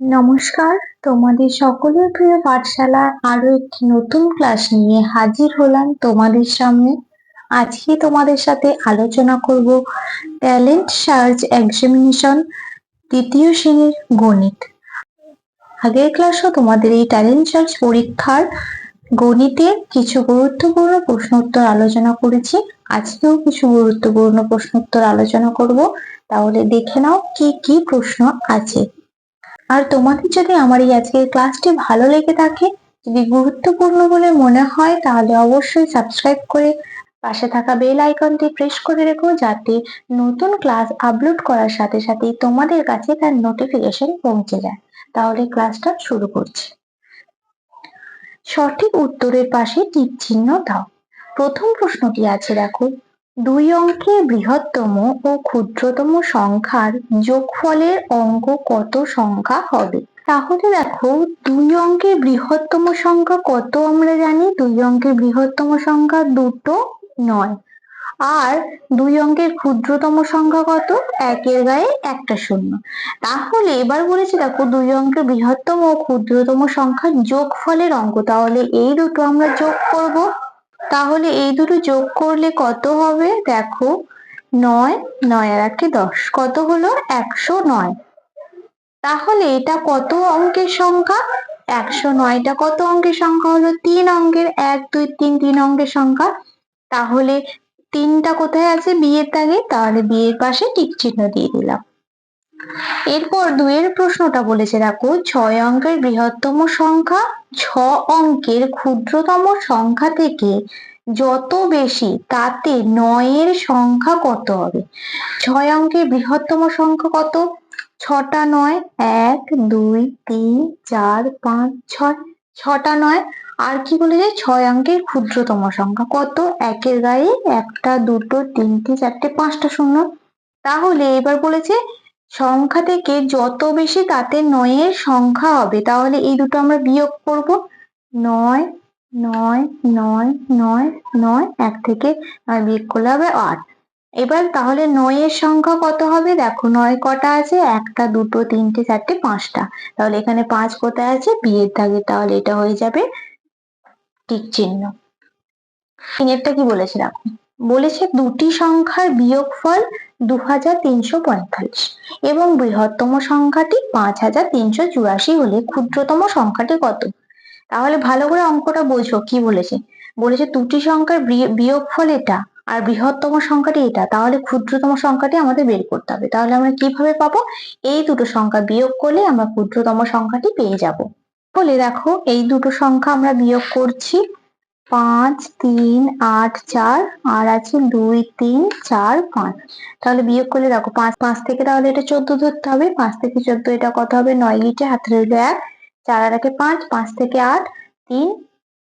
নমস্কার। তোমাদের সকলের প্রিয় পাঠশালার আরও একটি নতুন ক্লাস নিয়ে হাজির হলাম তোমাদের সামনে। আজকে তোমাদের সাথে আলোচনা করব ট্যালেন্ট সার্চ এক্সামিনেশন দ্বিতীয় শ্রেণির গণিত। আগের ক্লাসও তোমাদের এই ট্যালেন্ট সার্চ পরীক্ষার গণিতের কিছু গুরুত্বপূর্ণ প্রশ্ন উত্তর আলোচনা করেছি। আজকেও কিছু গুরুত্বপূর্ণ প্রশ্ন উত্তর আলোচনা করব। তাহলে দেখে নাও কি কি প্রশ্ন আছে। আর তোমাদের যদি আমার এই আজকের ক্লাসটি ভালো লেগে থাকে, যদি গুরুত্বপূর্ণ বলে মনে হয়, তাহলে অবশ্যই সাবস্ক্রাইব করে পাশে থাকা বেল আইকনটি প্রেস করে রেখো, যাতে নতুন ক্লাস আপলোড করার সাথে সাথেই তোমাদের কাছে তার নোটিফিকেশন পৌঁছে যায়। তাহলে ক্লাসটা শুরু করছি। সঠিক উত্তরের পাশে টিক চিহ্ন দাও। প্রথম প্রশ্নটি আছে, দেখো। দুই অঙ্কের বৃহত্তম ও ক্ষুদ্রতম সংখ্যার যোগফলের অঙ্ক কত সংখ্যা হবে? তাহলে দেখো, দুই অঙ্কের বৃহত্তম সংখ্যা কত আমরা জানি? দুই অঙ্কের বৃহত্তম সংখ্যা দুটো নয়। আর দুই অঙ্কের ক্ষুদ্রতম সংখ্যা কত? একের গায়ে একটা শূন্য। তাহলে এবার বলেছি, দেখো, দুই অঙ্কের বৃহত্তম ও ক্ষুদ্রতম সংখ্যার যোগফলের অঙ্ক। তাহলে এই দুটো আমরা যোগ করব। তাহলে এই দুটো যোগ করলে কত হবে? দেখো, নয় নয় আর একে দশ। কত হলো? একশো নয়। তাহলে এটা কত অঙ্কের সংখ্যা? একশো নয়টা কত অঙ্কের সংখ্যা হলো? তিন অঙ্কের এক, দুই, তিন তিন অঙ্কের সংখ্যা। তাহলে তিনটা কোথায় আছে? বিয়ের দাগে তাহলে বিয়ের পাশে টিক চিহ্ন দিয়ে দিলাম। এরপর দুইয়ের প্রশ্নটা বলেছে, দেখো, ছয় অঙ্কের বৃহত্তম সংখ্যা ছ অঙ্কের ক্ষুদ্রতম সংখ্যা থেকে যত বেশি, তাতে নয়ের সংখ্যা কত হবে? ছয় অঙ্কের বৃহত্তম সংখ্যা কত? ছটা নয়, এক, দুই, তিন, চার, পাঁচ, ছয়। ছটা নয়, আর কি বলে যায় ছয় অঙ্কের ক্ষুদ্রতম সংখ্যা কত? একের গায়ে একটা, দুটো, তিনটে, চারটে, পাঁচটা শূন্য। তাহলে এবার বলেছে সংখ্যা থেকে যত বেশি তাতে নয়ের সংখ্যা হবে। তাহলে এই দুটো আমরা বিয়োগ করব। নয় নয় নয় নয় নয়, এক থেকে নয় বিয়োগ করলে হবে আট। এবার তাহলে নয়ের সংখ্যা কত হবে? দেখো, নয় কটা আছে? একটা, দুটো, তিনটে, চারটে, পাঁচটা। তাহলে এখানে পাঁচ কোথায় আছে? বিয়ের দাগে। তাহলে এটা হয়ে যাবে টিক চিহ্ন। তিনেরটা কি বলেছে? দেখো, বলেছে দুটি সংখ্যার বিয়োগফল দু হাজার তিনশো পঁয়তাল্লিশ এবং বৃহত্তম সংখ্যাটি পাঁচ হাজার তিনশো চুরাশি হলে ক্ষুদ্রতম সংখ্যাটি কত? তাহলে ভালো করে অঙ্কটা বোঝো, কি বলেছে? বলেছে দুটি সংখ্যার বিয়োগফল এটা আর বৃহত্তম সংখ্যাটি এটা, তাহলে ক্ষুদ্রতম সংখ্যাটি আমাদের বের করতে হবে। তাহলে আমরা কীভাবে পাবো? এই দুটো সংখ্যা বিয়োগ করলে আমরা ক্ষুদ্রতম সংখ্যাটি পেয়ে যাব। বলে দেখো, এই দুটো সংখ্যা আমরা বিয়োগ করছি। পাঁচ, তিন, আট, চার, আর আছে দুই, তিন, চার, পাঁচ। তাহলে বিয়োগ করলে দেখো পাঁচ পাঁচ থেকে তাহলে এটা চোদ্দ ধরতে হবে। পাঁচ থেকে চোদ্দ এটা কত হবে? নয় লিটে হাতে রইল এক। চার আর একে পাঁচ পাঁচ থেকে আট, তিন।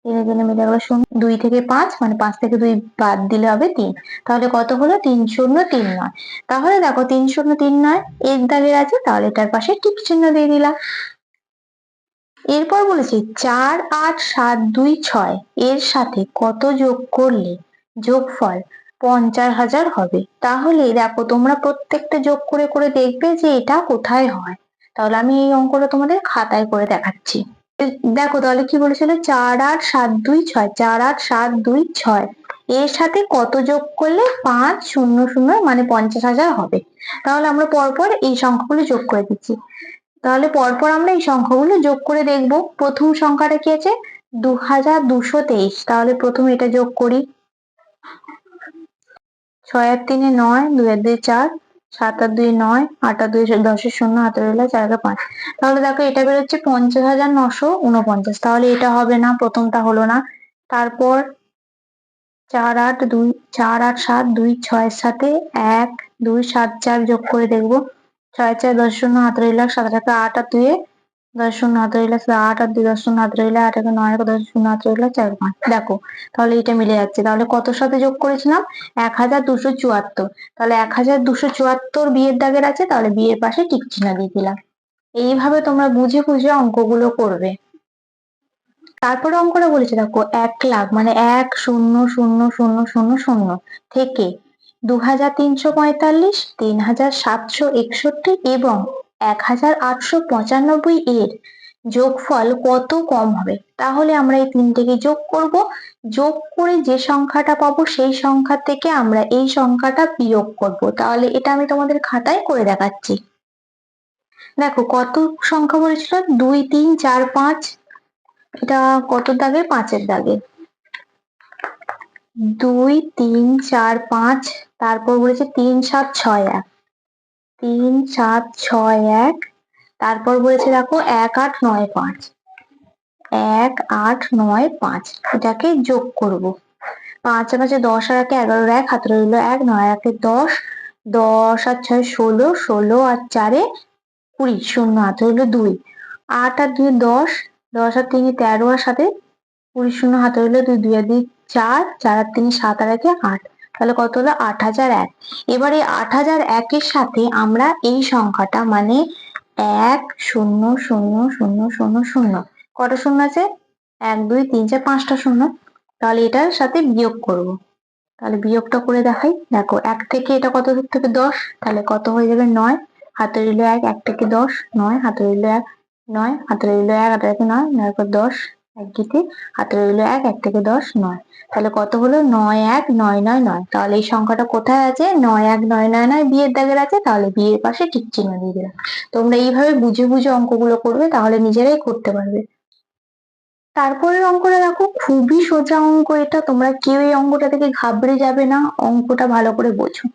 মিলে গেল শূন্য। দুই থেকে পাঁচ মানে পাঁচ থেকে দুই বাদ দিলে হবে তিন। তাহলে কত হলো? তিন শূন্য তিন নয়। তাহলে দেখো তিন শূন্য তিন নয় এর দাগের আছে, তাহলে তার পাশে টিপ চিহ্ন দিয়ে দিলাম। এরপর বলেছি, চার আট সাত দুই ছয়, এর সাথে কত যোগ করলে যোগফল পঞ্চাশ হাজার হবে? তাহলে দেখো, তোমরা প্রত্যেকটা যোগ করে করে দেখবে যে এটা কোথায় হয়। তাহলে আমি এই অঙ্কটা তোমাদের খাতায় করে দেখাচ্ছি। দেখো, তাহলে কি বলেছিল? চার আট সাত দুই ছয়, চার আট সাত দুই ছয়, এর সাথে কত যোগ করলে পাঁচ শূন্য শূন্য মানে পঞ্চাশ হাজার হবে? তাহলে আমরা পরপর এই সংখ্যাগুলো যোগ করে দিচ্ছি। তাহলে পরপর আমরা এই সংখ্যাগুলো যোগ করে দেখব। প্রথম সংখ্যাটা কি আছে? দু হাজার দুশো তেইশ। তাহলে প্রথমে এটা যোগ করি। ছয় আর তিনে নয়, দুই আর দুই চার, সাত আর দুই নয়, আট আর দুই দশের শূন্য, হাতে রইল চার আর পাঁচ। তাহলে দেখো এটা বেরোচ্ছে পঞ্চাশ হাজার নশো উনপঞ্চাশ। তাহলে এটা হবে না, প্রথমটা হলো না। তারপর চার আট দুই, চার আট সাত দুই ছয়ের সাথে এক, দুই সাত চার যোগ করে দেখব। ছয় চার দশ, শূন্য হাত রইলা সাত টাকা, আট আর দুয়ে দশ, শূন্য হাত রইলা আট আর দুই, দশ, শূন্য হাত রইলা আট, একে নয় দশ, শূন্য হাত রইলা চার, পাঁচ। দেখো, তাহলে এটা মিলে যাচ্ছে। তাহলে কত সাথে যোগ করেছিলাম? এক হাজার দুশো চুয়াত্তর। তাহলে এক হাজার দুশো চুয়াত্তর বিয়ের দাগের আছে, তাহলে বিয়ের পাশে টিক চিহ্ন দিয়ে দিলাম। এইভাবে তোমরা বুঝে বুঝে অঙ্কগুলো করবে। তারপরে অঙ্কটা বলেছে, দেখো, এক লাখ মানে এক, শূন্য শূন্য শূন্য শূন্য শূন্য থেকে দু হাজার তিনশো পঁয়তাল্লিশ তিন হাজার সাতশো একষট্টি এবং এক হাজার আটশো পঁচানব্বই এর যোগফল কত কম হবে? তাহলে আমরা এই তিনটেকে যোগ করব। যোগ করে যে সংখ্যাটা পাবো সেই সংখ্যা থেকে আমরা এই সংখ্যাটা বিয়োগ করব। তাহলে এটা আমি তোমাদের খাতায় করে দেখাচ্ছি। দেখো, কত সংখ্যা বলেছিল? দুই, তিন, চার, পাঁচ। এটা কত দাগে? পাঁচের দাগে। দুই, তিন, চার, পাঁচ, তারপর বলেছে তিন, সাত, ছয়, এক। তিন, সাত, ছয়, এক, তারপর বলেছে দেখো এক, আট, নয়, পাঁচ। এক, আট, নয়, পাঁচ, এটাকে যোগ করব। পাঁচ পাঁচে দশ, আর একে এগারো এক, হাতে রইল এক, নয়, একে দশ দশ আর ছয়, ষোলো ষোলো, আর চারে কুড়ি, শূন্য, হাতে রইল দুই। আট আর দুই, দশ দশ আর তিনে, তেরো, আর সাথে কুড়ি, শূন্য, হাতে রইল দুই দুই, আর দুই চার চার আর তিনে, সাত আর একে আট। তাহলে কত হলো? আট হাজার এক। এবার এই আট হাজার একের সাথে আমরা এই সংখ্যাটা মানে এক, শূন্য শূন্য শূন্য শূন্য শূন্য। কটা শূন্য আছে? এক, দুই, তিন, চার, পাঁচটা শূন্য। তাহলে এটার সাথে বিয়োগ করব। তাহলে বিয়োগটা করে দেখাই। দেখো, এক থেকে এটা কত থেকে দশ। তাহলে কত হয়ে যাবে? নয়। হাতে রইল এক এক থেকে দশ। নয় হাতে রইল এক, নয়। হাতে রইল এক হাতে নয়। নয় দশ। এক গিতে হাতে রইল এক এক থেকে দশ, নয়। তাহলে কত হলো? নয়, এক, নয় নয় নয়। তাহলে এই সংখ্যাটা কোথায় আছে? নয়, এক, নয় নয় নয় বিয়ের দাগের আছে। তাহলে বিয়ের পাশে টিক চিহ্ন দিয়ে দিলাম। তোমরা এইভাবে বুঝে বুঝে অঙ্কগুলো করবে, তাহলে নিজেরাই করতে পারবে। তারপরের অঙ্কটা দেখো, খুবই সোজা অঙ্ক এটা। তোমরা কেউ এই অঙ্কটা থেকে ঘাবড়ে যাবে না, অঙ্কটা ভালো করে বোঝো।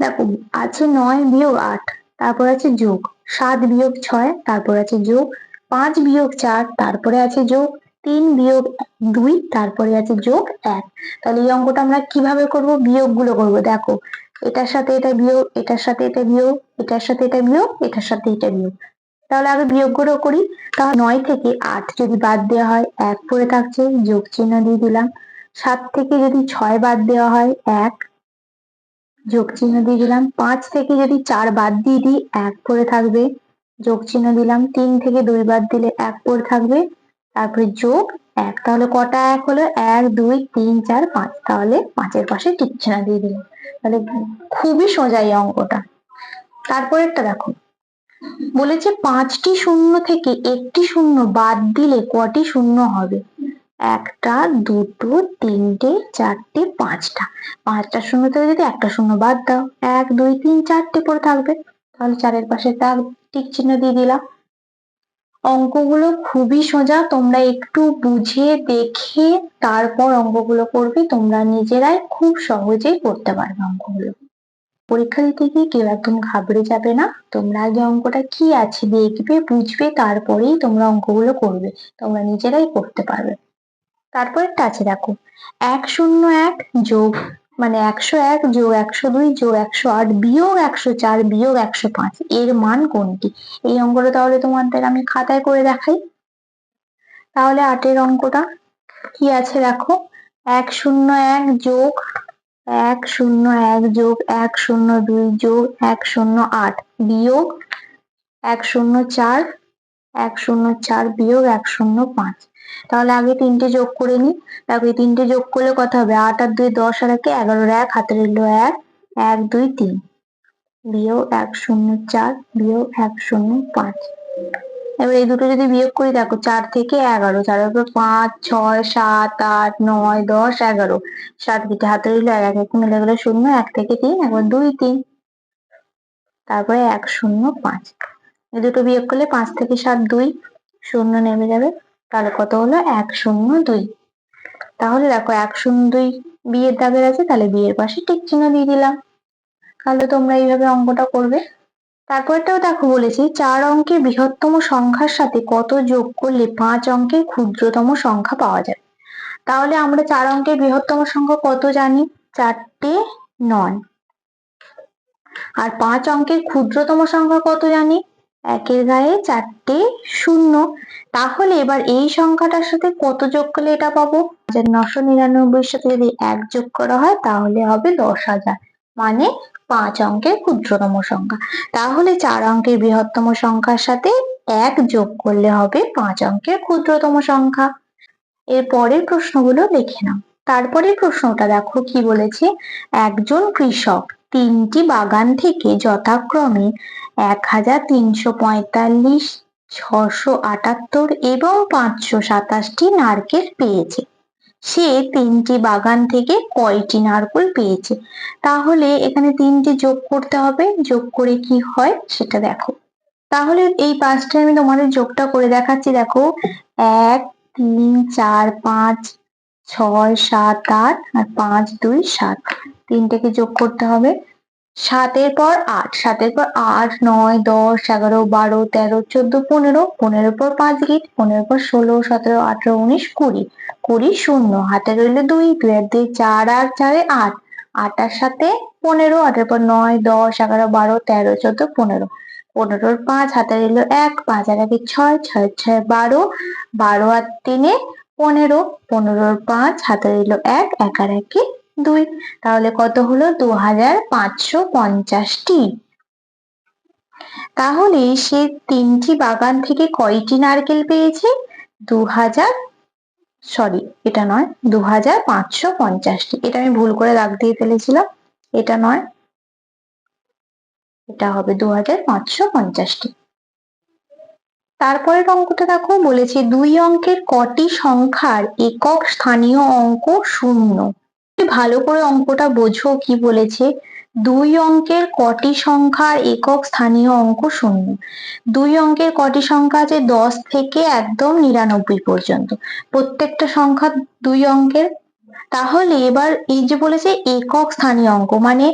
দেখো, আছে নয় বিয়োগ আট, তারপর আছে যোগ। সাত বিয়োগ ছয়, তারপর আছে যোগ। পাঁচ বিয়োগ চার, তারপরে আছে যোগ। তিন বিয়োগ দুই, তারপরে আছে যোগ এক। তাহলে এই অঙ্কটা আমরা কীভাবে করব? বিয়োগগুলো করব। দেখো, এটার সাথে এটা বিয়োগ, এটার সাথে এটা বিয়োগ, এটার সাথে এটা বিয়োগ, এটার সাথে এটা বিয়োগ। তাহলে আগে বিয়োগগুলো করি। তাহলে নয় থেকে আট যদি বাদ দেওয়া হয়, এক পড়ে থাকছে, যোগ চিহ্ন দিয়ে দিলাম। সাত থেকে যদি ছয় বাদ দেওয়া হয়, এক। যোগ চিহ্ন দিয়ে দিলাম। পাঁচ থেকে যদি চার বাদ দিয়ে দিই, এক পড়ে থাকবে। যোগ চিহ্ন দিলাম। তিন থেকে দুই বাদ দিলে এক পড়ে থাকবে। তারপরে যোগ এক, তাহলে কটা এক হলো? এক, দুই, তিন, চার, পাঁচ। তাহলে পাঁচের পাশে টিক চিহ্ন দিয়ে দিলাম। তাহলে খুবই সোজা এই অঙ্কটা। তারপরেরটা দেখো। বলেছে পাঁচটি শূন্য থেকে একটি শূন্য বাদ দিলে কটি শূন্য হবে? একটা, দুটো, তিনটে, চারটে, পাঁচটা। পাঁচটা শূন্য থেকে যদি একটা শূন্য বাদ দাও, এক, দুই, তিন, চারটে পড়ে থাকবে। তাহলে চারের পাশে তা টিক চিহ্ন দিয়ে দিলাম। অঙ্কগুলো খুবই সোজা। তোমরা একটু বুঝে দেখে তারপর অঙ্কগুলো করবে। তোমরা নিজেরাই খুব সহজেই করতে পারবে অঙ্কগুলো। পরীক্ষা দিতে গিয়ে কেউ একদম ঘাবড়ে যাবে না। তোমরা আগে অঙ্কটা কি আছে দেখবে বুঝবে, তারপরেই তোমরা অঙ্কগুলো করবে। তোমরা নিজেরাই করতে পারবে। তারপরেরটা আছে, দেখো। এক শূন্য এক যোগ মানে একশো এক যোগ একশো দুই যোগ একশো আট বিয়োগ একশো চার বিয়োগ একশো পাঁচ। এর মান কোনটি? এই অঙ্কটা তাহলে তোমাদের আমি খাতায় করে দেখাই। তাহলে আটের অঙ্কটা কি আছে দেখো? এক শূন্য এক যোগ এক শূন্য এক যোগ এক শূন্য দুই যোগ এক শূন্য আট বিয়োগ এক শূন্য চার এক শূন্য চার বিয়োগ এক শূন্য পাঁচ। তাহলে আগে তিনটে যোগ করে নি। দেখো, এই তিনটে যোগ করলে কত হবে? আট আর দুই দশ আর একে এগারোর এক হাতে রইল এক এক দুই তিন। বিয়োগ এক শূন্য চার, বিয়োগ এক শূন্য পাঁচ। এবার এই দুটো যদি বিয়োগ করি, দেখো, চার থেকে এগারো, চার পাঁচ, ছয়, সাত, আট, নয়, দশ, এগারো। সাত দিকে হাতে রইল এক এক মিলে গেলো শূন্য, এক থেকে তিন একবার দুই তিন। তারপরে এক শূন্য পাঁচ। এই দুটো বিয়োগ করলে পাঁচ থেকে সাত দুই শূন্য নেমে যাবে। তাহলে কত হলো? এক শূন্য দুই। তাহলে দেখো এক শূন্য দুই বিয়ের দাগের আছে, তাহলে বিয়ের পাশে টিক চিহ্ন দিয়ে দিলাম। তাহলে তোমরা এইভাবে অঙ্কটা করবে। তারপরটাও দেখো বলেছি, চার অঙ্কের বৃহত্তম সংখ্যার সাথে কত যোগ করলে পাঁচ অঙ্কের ক্ষুদ্রতম সংখ্যা পাওয়া যায়? তাহলে আমরা চার অঙ্কের বৃহত্তম সংখ্যা কত জানি? চারটে নয়। আর পাঁচ অঙ্কের ক্ষুদ্রতম সংখ্যা কত জানি? একের গায়ে চারটে শূন্য। তাহলে এবার এই সংখ্যাটার সাথে কত যোগ করলে এটা পাবো? হাজার নশো নিরানব্বইয়ের সাথে যদি এক যোগ করা হয়, তাহলে হবে দশ হাজার। মানে পাঁচ অঙ্কের ক্ষুদ্রতম সংখ্যা। তাহলে চার অঙ্কের বৃহত্তম সংখ্যার সাথে এক যোগ করলে হবে পাঁচ অঙ্কের ক্ষুদ্রতম সংখ্যা। এর পরের প্রশ্নগুলো লিখে নাও। তারপরে প্রশ্নটা দেখো কি বলেছে? একজন কৃষক তিনটি বাগান থেকে যথাক্রমে এক হাজার তিনশো পঁয়তাল্লিশ, ছশো আটাত্তর এবং পাঁচশো সাতাশটি নারকেল পেয়েছে। সে তিনটি বাগান থেকে কয়টি নারকেল পেয়েছে? তাহলে এখানে তিনটি যোগ করতে হবে। যোগ করে কি হয় সেটা দেখো। তাহলে এই পাঁচটা আমি তোমাদের যোগটা করে দেখাচ্ছি। দেখো, এক, তিন, চার, পাঁচ, ছয়, সাত, আট, আর পাঁচ, দুই, সাত। তিনটেকে যোগ করতে হবে। সাতের পর আট, সাতের পর আট, নয়, দশ, এগারো, বারো, তেরো, চোদ্দ, পনেরো পনেরো পর পাঁচ গিট, পনেরো পর ষোলো, সতেরো, আঠারো, উনিশ, কুড়ি কুড়ি শূন্য, হাতে রইল দুই দুই আর দুই, চার আর চারে আট, আটার সাথে পনেরো, আটের পর নয়, দশ, এগারো, বারো, তেরো, চোদ্দ, পনেরো, পনেরোর পাঁচ, হাতে রইল এক, পাঁচ আর একে ছয় ছয় ছয়, বারো বারো আর তিনে পনেরো, পনেরোর পাঁচ, হাতে রইল এক এক আর একে দুই। তাহলে কত হলো? দু হাজার পাঁচশো পঞ্চাশটি। তাহলে সে তিনটি বাগান থেকে কয়টি নারকেল পেয়েছে? দু হাজার সরি, এটা নয় দু হাজার পাঁচশো পঞ্চাশটি। এটা আমি ভুল করে দাগ দিয়ে ফেলেছিলাম। এটা নয়, এটা হবে দু হাজার পাঁচশো পঞ্চাশটি। তারপরের অঙ্কটা দেখো, বলেছে দুই অঙ্কের কটি সংখ্যার একক স্থানীয় অঙ্ক শূন্য। ভালো করে অঙ্কটা বোঝো কি বলেছে। দুই অঙ্কের কটি সংখ্যার একক স্থানীয় অঙ্ক শূন্য। দুই অঙ্কের কটি সংখ্যা আছে দশ থেকে একদম নিরানব্বই পর্যন্ত। প্রত্যেকটা সংখ্যা দুই অঙ্কের। তাহলে এবার এই যে বলেছে একক স্থানীয় অঙ্ক মানে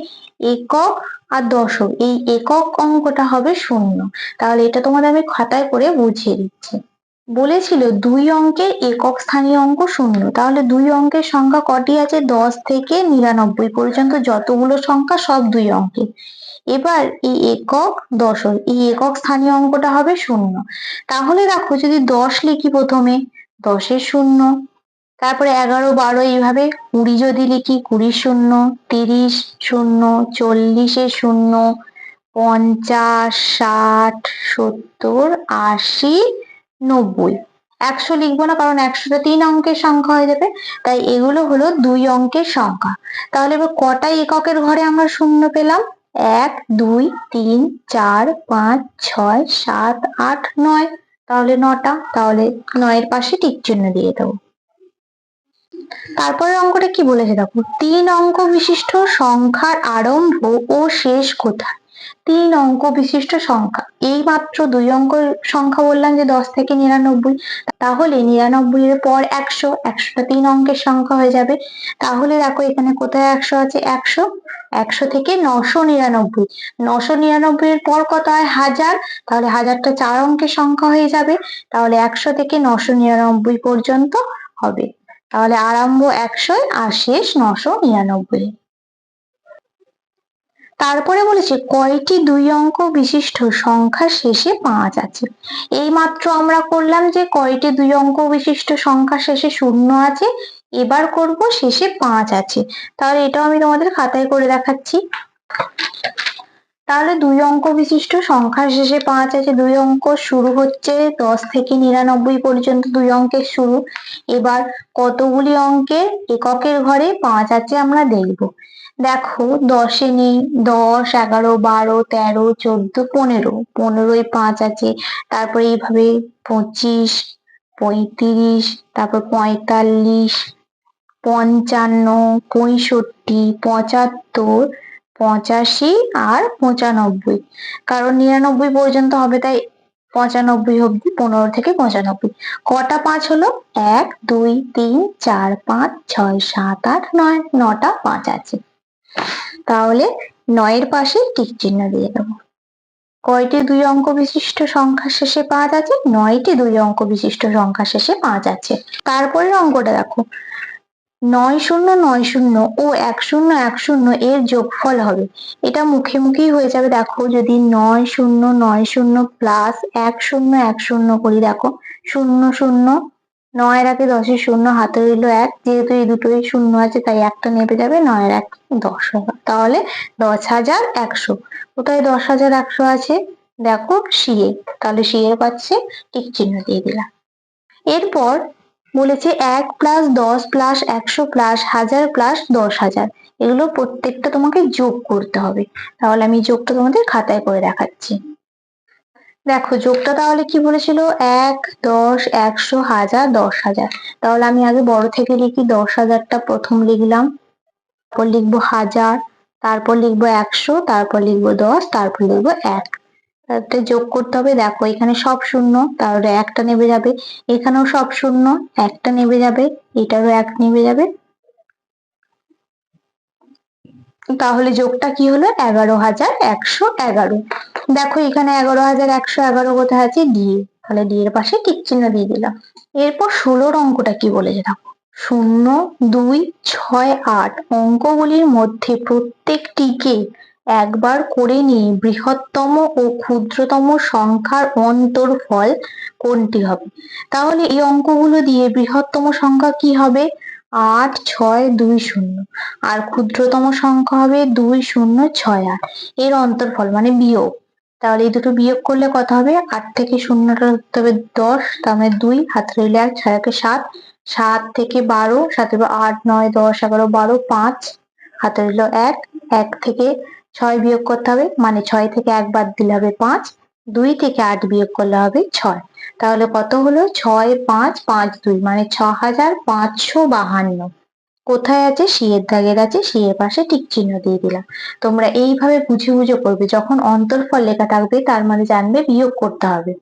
একক আর দশক, এই একক অঙ্কটা হবে শূন্য। তাহলে এটা তোমাদের আমি খাতায় করে বুঝিয়ে দিচ্ছি। বলেছিল দুই অঙ্কের একক স্থানীয় অঙ্ক শূন্য। তাহলে দুই অঙ্কের সংখ্যা কটি আছে? দশ থেকে নিরানব্বই পর্যন্ত যতগুলো সংখ্যা, সব দুই অঙ্কের এবার এই একক দশক, এই একক স্থানীয় অঙ্কটা হবে শূন্য। তাহলে দেখো যদি দশ লিখি প্রথমে, দশের শূন্য। তারপরে এগারো, বারো এইভাবে, কুড়ি যদি লিখি, কুড়ি শূন্য, তিরিশ শূন্য চল্লিশে শূন্য, পঞ্চাশ, ষাট, সত্তর, আশি নব্বই। একশো লিখব না, কারণ একশোটা তিন অঙ্কের সংখ্যা হয়ে যাবে। তাই এগুলো হলো দুই অঙ্কের সংখ্যা। তাহলে এবার কটা এককের ঘরে আমরা শূন্য পেলাম? এক, দুই, তিন, চার, পাঁচ, ছয়, সাত, আট, নয়। তাহলে নটা। তাহলে নয়ের পাশে টিক চিহ্ন দিয়ে দেবো। তারপরের অঙ্কটা কি বলেছে দেখো? তিন অঙ্ক বিশিষ্ট সংখ্যার আরম্ভ ও শেষ কোথায়? তিন অঙ্ক বিশিষ্ট সংখ্যা। এই মাত্র দুই অঙ্ক সংখ্যা বললাম যে দশ থেকে নিরানব্বই, তাহলে নিরানব্বই এর পর একশো, একশোটা তিন অঙ্কের সংখ্যা হয়ে যাবে। তাহলে দেখো এখানে কোথায় একশো আছে? একশো। একশো থেকে নশো নিরানব্বই। নশো নিরানব্বই এর পর কত হয়? হাজার। তাহলে হাজারটা চার অঙ্কের সংখ্যা হয়ে যাবে। তাহলে একশো থেকে নশো নিরানব্বই পর্যন্ত হবে। তাহলে আরম্ভ একশো আর শেষ নশো নিরানব্বই তারপরে বলেছে, কয়টি দুই অঙ্ক বিশিষ্ট? সংখ্যা শেষে পাঁচ আছে। এই মাত্র আমরা করলাম যে, কয়টি দুই অঙ্ক বিশিষ্ট? সংখ্যা শেষে শূন্য আছে, এবার করব শেষে পাঁচ আছে। তাহলে এটাও আমি তোমাদের খাতায় করে দেখাচ্ছি। তাহলে দুই অঙ্ক বিশিষ্ট সংখ্যা শেষে পাঁচ আছে, দুই অঙ্ক শুরু হচ্ছে দশ থেকে নিরানব্বই পর্যন্ত দুই অঙ্কের শুরু। এবার কতগুলি অঙ্কের এককের ঘরে পাঁচ আছে আমরা দেখব। দেখো, দশে নেই, দশ, এগারো, বারো, তেরো, চোদ্দ, পনেরো। পনেরোই পাঁচ আছে, তারপরে এইভাবে পঁচিশ, পঁয়ত্রিশ, তারপর পঁয়তাল্লিশ, পঞ্চান্ন, পঁয়ষট্টি, পঁচাত্তর, পঁচাশি আর পঁচানব্বই। কারণ নিরানব্বই পর্যন্ত হবে, তাই পঁচানব্বই অব্দি পনেরো থেকে পঁচানব্বই। কটা পাঁচ হলো? এক, দুই, তিন, চার, পাঁচ, ছয়, সাত, আট, নয়, নটা পাঁচ আছে। তাহলে নয়ের পাশে টিক চিহ্ন দিয়ে দেবো। কয়টি দুই অঙ্ক বিশিষ্ট সংখ্যা শেষে পাঁচ আছে নয়টি দুই অঙ্ক বিশিষ্ট সংখ্যা শেষে পাঁচ আছে তারপরের অঙ্কটা দেখো। নয় শূন্য নয় শূন্য ও এক শূন্য এক শূন্য এর যোগফল হবে। এটা মুখে মুখেই হয়ে যাবে। দেখো, যদি নয় শূন্য নয় শূন্য প্লাস এক শূন্য এক শূন্য করি, দেখো, শূন্য শূন্য নয়ের আগে দশের শূন্য হাতে রইল এক। যেহেতু এই দুটোই শূন্য আছে, তাই একটা নেমে যাবে, নয়ের এক দশ তাহলে দশ হাজার একশো। কোথায় দশ হাজার একশো আছে? দেখো সিএ তাহলে সিএর পাচ্ছে, টিক চিহ্ন দিয়ে দিলাম। এরপর বলেছে এক প্লাস দশ প্লাস একশো প্লাস হাজার প্লাস দশ হাজার। এগুলো প্রত্যেকটা তোমাকে যোগ করতে হবে। তাহলে আমি যোগটা তোমাদের খাতায় করে দেখাচ্ছি। দেখো, যোগটা তাহলে কি বলেছিল? এক, দশ, একশো, হাজার, দশ হাজার। তাহলে আমি আগে বড় থেকে লিখি, দশ হাজারটা প্রথম লিখলাম, তারপর লিখব হাজার, তারপর লিখব একশো, তারপর লিখব দশ, তারপর লিখব এক। তাতে যোগ করতে হবে, দেখো এখানে সব শূন্য, তাহলে একটা নেবে যাবে। এখানেও সব শূন্য, একটা নেবে যাবে, এটারও এক নেবে যাবে। তাহলে যোগটা কি হলো? এগারো হাজার একশো এগারো। দেখো এখানে এগারো হাজার একশো এগারো কোথায় আছে? ডি তাহলে ডি এর পাশে টিক চিহ্ন দিয়ে দিলাম। এরপর ষোলোর অঙ্কটা কি বলেছে দেখো। শূন্য, দুই, ছয়, আট অঙ্কগুলির মধ্যে প্রত্যেকটিকে একবার করে নিয়ে বৃহত্তম ও ক্ষুদ্রতম সংখ্যার অন্তর্ফল কোনটি হবে? তাহলে এই অঙ্কগুলো দিয়ে বৃহত্তম সংখ্যা কি হবে? আট, ছয়, দুই, শূন্য। আর ক্ষুদ্রতম সংখ্যা হবে দুই, শূন্য, ছয়, আট। এর অন্তর্ফল মানে বিয়োগ। তাহলে এই দুটো বিয়োগ করলে কত হবে? আট থেকে শূন্যটা ধরতে হবে দশ, তার মানে দুই, হাত রইলে এক, ছয়, একে সাত। সাত থেকে বারো সাথে আট, নয়, দশ, এগারো, বারো, পাঁচ, হাতে রইল এক। এক থেকে ছয় বিয়োগ করতে হবে মানে ছয় থেকে এক বাদ দিলে হবে পাঁচ। দুই থেকে আট বিয়োগ করলে হবে ছয়। তাহলে কত হলো? ছয়, পাঁচ পাঁচ, দুই মানে ছ হাজার পাঁচশো বাহান্ন। কোথায় আছে? সিয়ের দাগের আছে। সিয়ের পাশে টিক চিহ্ন দিয়ে দিলাম। তোমরা এইভাবে বুঝে বুঝে করবে যখন অন্তর্ফল লেখা থাকবে, তার মানে জানবে বিয়োগ করতে হবে।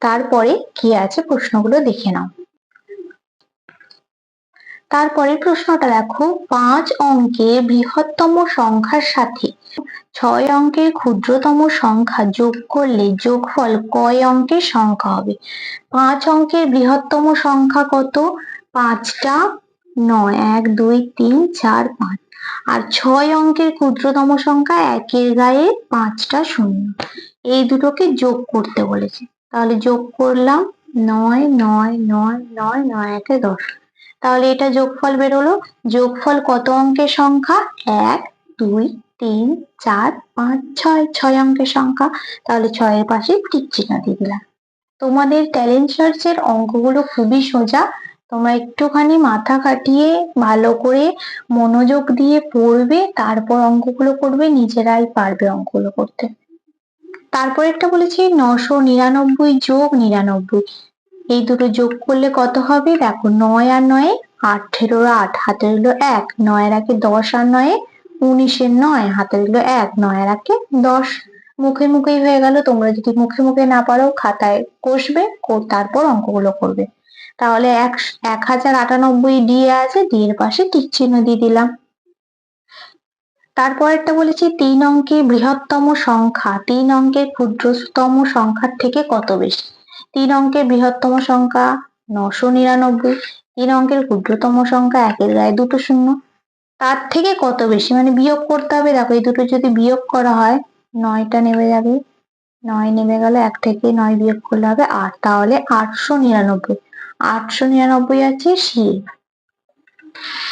তারপরে কি আছে? প্রশ্নগুলো দেখে নাও। তারপরে প্রশ্নটা দেখো, পাঁচ অঙ্কের বৃহত্তম সংখ্যার সাথে ছয় অঙ্কের ক্ষুদ্রতম সংখ্যা যোগ করলে যোগফল কয় অঙ্কের সংখ্যা হবে? পাঁচ অঙ্কের বৃহত্তম সংখ্যা কত? পাঁচটা নয়, এক, দুই, তিন, চার, পাঁচ। আর ছয় অঙ্কের ক্ষুদ্রতম সংখ্যা একের গায়ে পাঁচটা শূন্য। এই দুটোকে যোগ করতে বলেছে। তাহলে যোগ করলাম, নয় নয় নয় নয় নয়, একে দশ। তাহলে এটা যোগফল বেরোলো। যোগফল কত অঙ্কের সংখ্যা? এক, দুই, তিন, চার, পাঁচ, ছয়। ছয় অঙ্কের সংখ্যা। তাহলে ছয়ের পাশে টিক চিহ্ন দিয়ে দিলাম। তোমাদের ট্যালেন্ট সার্চের অঙ্কগুলো খুবই সোজা। তোমরা একটুখানি মাথা খাটিয়ে ভালো করে মনোযোগ দিয়ে পড়বে, তারপর অঙ্কগুলো করবে, নিজেরাই পারবে অঙ্কগুলো করতে। তারপর একটা বলেছি, নশো নিরানব্বই যোগ নিরানব্বই। এই দুটো যোগ করলে কত হবে? দেখো নয় আর নয়ে আঠেরোর আট হাতে রইল এক। নয়ের একে দশ আর নয়ে, উনিশের নয় হাতে রইল এক। নয়ের একে দশ। মুখে মুখেই হয়ে গেল। তোমরা যদি মুখে মুখে না পারো, খাতায় কষবে তারপর অঙ্কগুলো করবে। তাহলে এক এক হাজার আটানব্বই ডি আছে ডি এর পাশে টিক চিহ্ন দিয়ে দিলাম। তারপরেরটা বলেছি, তিন অঙ্কের বৃহত্তম সংখ্যা। তিন অঙ্কের ক্ষুদ্রতম সংখ্যার থেকে কত বেশি? তিন অঙ্কের বৃহত্তম সংখ্যা নশো নিরানব্বই, তিন অঙ্কের ক্ষুদ্রতম সংখ্যা একের গায়ে দুটো শূন্য। তার থেকে কত বেশি মানে বিয়োগ করতে হবে? দেখো, এই দুটো যদি বিয়োগ করা হয়, নয়টা নেমে যাবে। নয় নেমে গেলে এক থেকে নয় বিয়োগ করলে হবে আট, তাহলে আটশো নিরানব্বই। আটশো নিরানব্বই আছে সি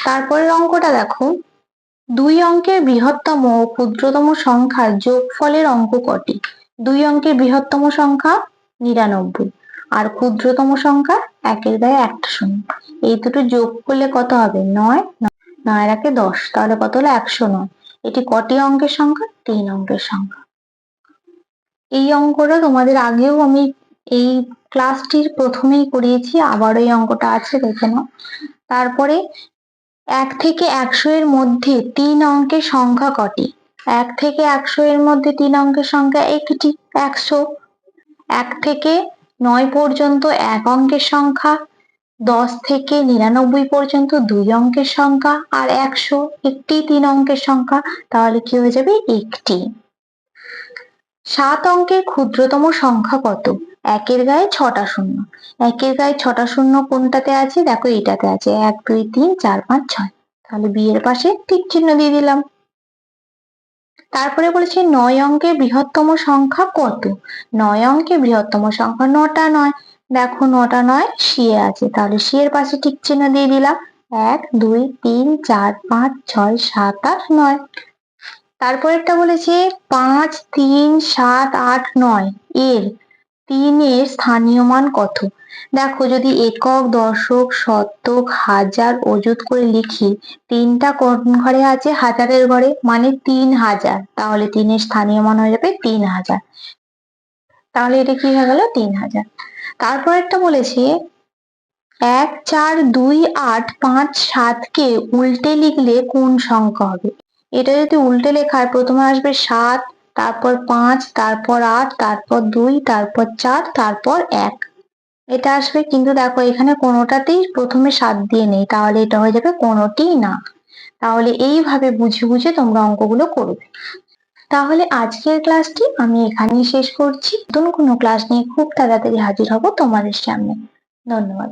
তারপরের অঙ্কটা দেখো। দুই অঙ্কের বৃহত্তম ও ক্ষুদ্রতম সংখ্যার যোগফলের অঙ্ক কটি? দুই অঙ্কের বৃহত্তম সংখ্যা নিরানব্বই। আর ক্ষুদ্রতম সংখ্যা একের গায়ে একটা শূন্য। এই দুটো যোগ করলে কত হবে? নয়। নয় একে দশ। তাহলে কত হলো? একশো নয়। এটি কটি অঙ্কের সংখ্যা? তিন অঙ্কের সংখ্যা। এই অঙ্কটা তোমাদের আগেও আমি এই ক্লাসটির প্রথমেই করিয়েছি। আবার এই অঙ্কটা আছে, দেখে নাও। তারপরে এক থেকে একশো এর মধ্যে তিন অঙ্কের সংখ্যা কটি? এক থেকে একশো এর মধ্যে তিন অঙ্কের সংখ্যা একটি একশো। এক থেকে নয় পর্যন্ত এক অঙ্কের সংখ্যা, দশ থেকে নিরানব্বই পর্যন্ত দুই অঙ্কের সংখ্যা আর একশো একটি তিন অঙ্কের সংখ্যা, তাহলে কি হয়ে যাবে? একটি। সাত অঙ্কের ক্ষুদ্রতম সংখ্যা কত? একের গায়ে ছটা শূন্য। একের গায়ে ছটা শূন্য কোনটাতে আছে? দেখো এইটাতে আছে। এক, দুই, তিন, চার, পাঁচ, ছয়। তাহলে বিয়ের পাশে ঠিক চিহ্ন দিয়ে দিলাম। তারপরে বলেছে নয় অঙ্কের বৃহত্তম সংখ্যা কত? নয় অঙ্কের বৃহত্তম সংখ্যা নটা নয়। দেখো নটা নয় শিয়ে আছে। তাহলে শিয়ের পাশে ঠিক চিহ্ন দিয়ে দিলাম। এক, দুই, তিন, চার, পাঁচ, ছয়, সাত, আট, নয়। তারপরেরটা বলেছে পাঁচ, তিন, সাত, আট, নয়। এর তিনের স্থানীয় মান কত? দেখো, যদি একক, দশক, শতক, হাজার অযুত করে লিখি, তিনটা কোন ঘরে আছে? হাজারের ঘরে মানে তিন হাজার। তাহলে তিনের স্থানীয় মান হয়ে যাবে তিন হাজার। তাহলে এটা কি হয়ে গেল? তিন হাজার। তারপর একটা বলেছে, এক, চার, দুই, আট, পাঁচ সাতকে উল্টে লিখলে কোন সংখ্যা হবে? এটা যদি উল্টে লেখা হয় প্রথমে আসবে সাত, তারপর পাঁচ, তারপর আট, তারপর দুই, তারপর চার, তারপর এক। এটা আসবে, কিন্তু দেখো এখানে কোনোটাতেই প্রথমে সাত দিয়ে নেই, তাহলে এটা হয়ে যাবে কোনোটিই না। তাহলে এইভাবে বুঝে বুঝে তোমরা অঙ্কগুলো করবে। তাহলে আজকের ক্লাসটি আমি এখানেই শেষ করছি। নতুন কোনো ক্লাস নিয়ে খুব তাড়াতাড়ি হাজির হব তোমাদের সামনে। ধন্যবাদ।